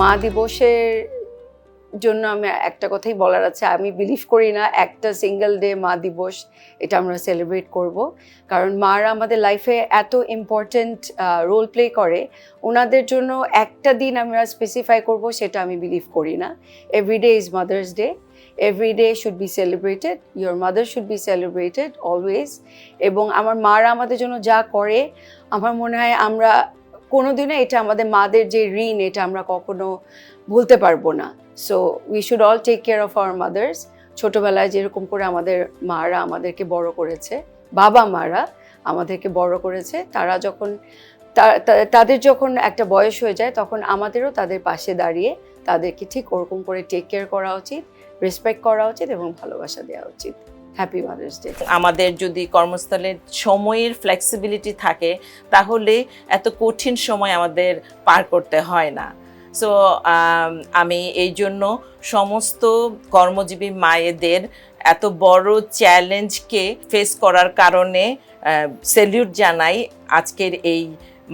মা দিবসের জন্য আমি একটা কথাই বলার আছে, আমি বিলিভ করি না একটা সিঙ্গেল ডে মা দিবস এটা আমরা সেলিব্রেট করব। কারণ মারা আমাদের লাইফে এত ইম্পর্ট্যান্ট রোল প্লে করে, ওনাদের জন্য একটা দিন আমরা স্পেসিফাই করব সেটা আমি বিলিভ করি না। Everyday is mother's day every day should be celebrated your mother should be celebrated always এবং আমার মারা আমাদের জন্য যা করে, আমার মনে হয় আমরা কোনোদিনও এটা আমাদের মাদের যে ঋণ, এটা আমরা কখনো ভুলতে পারব না। So we should all take care of our mothers ছোটোবেলায় যেরকম করে আমাদের মারা আমাদেরকে বড় করেছে, বাবা মারা আমাদেরকে বড় করেছে, তারা যখন তাদের যখন একটা বয়স হয়ে যায়, তখন আমাদেরও তাদের পাশে দাঁড়িয়ে তাদেরকে ঠিক ওরকম করে টেক কেয়ার করা উচিত রেসপেক্ট করা উচিত এবং ভালোবাসা দেওয়া উচিত। হ্যাপি মাদার্স ডে আমাদের যদি কর্মস্থলে সময়ের ফ্লেক্সিবিলিটি থাকে, তাহলে এত কঠিন সময় আমাদের পার করতে হয় না। সো আমি এই জন্য সমস্ত কর্মজীবী মায়েদের এত বড় চ্যালেঞ্জকে ফেস করার কারণে সেলিউট জানাই আজকের এই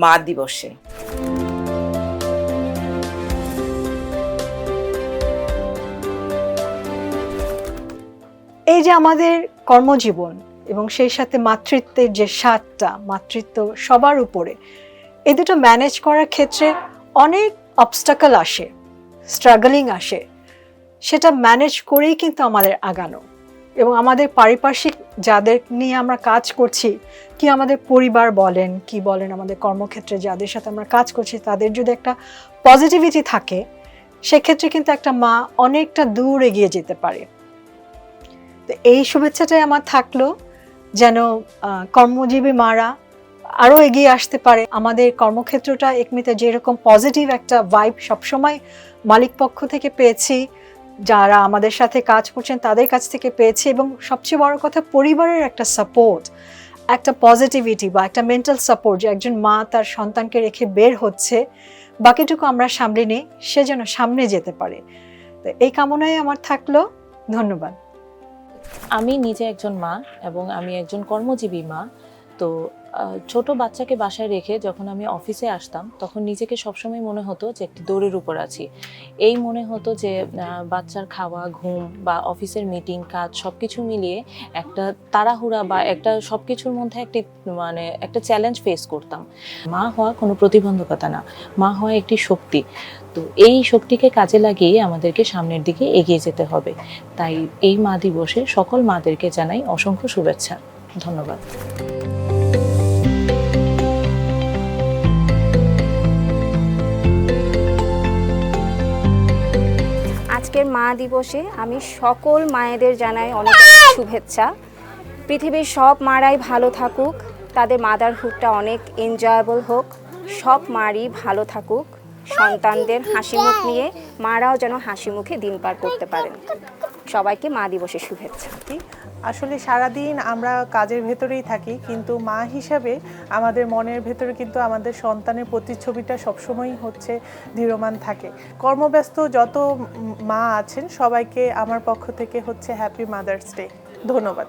মা দিবসে। এই যে আমাদের কর্মজীবন এবং সেই সাথে মাতৃত্বের যে স্বাদটা, মাতৃত্ব সবার উপরে, এই দুটো ম্যানেজ করার ক্ষেত্রে অনেক অবস্টাকল আসে স্ট্রাগলিং আসে। সেটা ম্যানেজ করেই কিন্তু আমাদের আগানো এবং আমাদের পারিপার্শ্বিক যাদের নিয়ে আমরা কাজ করছি, কি আমাদের পরিবার বলেন, কি বলেন আমাদের কর্মক্ষেত্রে যাদের সাথে আমরা কাজ করছি, তাদের যদি একটা পজিটিভিটি থাকে, সেক্ষেত্রে কিন্তু একটা মা অনেকটা দূর এগিয়ে যেতে পারে। তো এই শুভেচ্ছাটাই আমার থাকল, যেন কর্মজীবী মারা আরও এগিয়ে আসতে পারে। আমাদের কর্মক্ষেত্রটা একমিতে যেরকম পজিটিভ একটা ভাইব সবসময় মালিক পক্ষ থেকে পেয়েছি, যারা আমাদের সাথে কাজ করছেন তাদের কাছ থেকে পেয়েছি এবং সবচেয়ে বড় কথা পরিবারের একটা সাপোর্ট, একটা পজিটিভিটি বা একটা মেন্টাল সাপোর্ট যে একজন মা তার সন্তানকে রেখে বের হচ্ছে, বাকিটুকু আমরা সামলে নিই, সে যেন সামনে যেতে পারে। তো এই কামনায় আমার থাকল। ধন্যবাদ। আমি নিজে একজন মা এবং আমি একজন কর্মজীবী মা তো ছোট বাচ্চাকে বাসায় রেখে যখন আমি অফিসে আসতাম, তখন নিজেকে সবসময় মনে হতো যে একটি দৌড়ের উপর আছি। এই মনে হতো যে বাচ্চার খাওয়া, ঘুম বা অফিসের মিটিং কাজ সব কিছু মিলিয়ে একটা তাড়াহুড়া বা একটা সব কিছুর মধ্যে একটি মানে একটা চ্যালেঞ্জ ফেস করতাম। মা হওয়া কোনো প্রতিবন্ধকতা না। মা হওয়া একটি শক্তি। তো এই শক্তিকে কাজে লাগিয়ে আমাদেরকে সামনের দিকে এগিয়ে যেতে হবে। তাই এই মা দিবসে সকল মাদেরকে জানাই অসংখ্য শুভেচ্ছা। ধন্যবাদ। আজকের মা দিবসে আমি সকল মায়েদের জানাই অনেক শুভেচ্ছা। পৃথিবীর সব মারাই ভালো থাকুক, তাদের মাদারহুডটা অনেক এনজয়েবল হোক, সব মারই ভালো থাকুক। সন্তানদের হাসি মুখ নিয়ে মারাও যেন হাসি মুখে দিন পার করতে পারেন। সবাইকে মা দিবসের শুভেচ্ছা। আসলে সারাদিন আমরা কাজের ভেতরেই থাকি, কিন্তু মা হিসাবে আমাদের মনের ভেতরে কিন্তু আমাদের সন্তানের প্রতিচ্ছবিটা সবসময়ই হচ্ছে ধীরমান থাকে। কর্মব্যস্ত যত মা আছেন, সবাইকে আমার পক্ষ থেকে হচ্ছে হ্যাপি মাদার্স ডে ধন্যবাদ।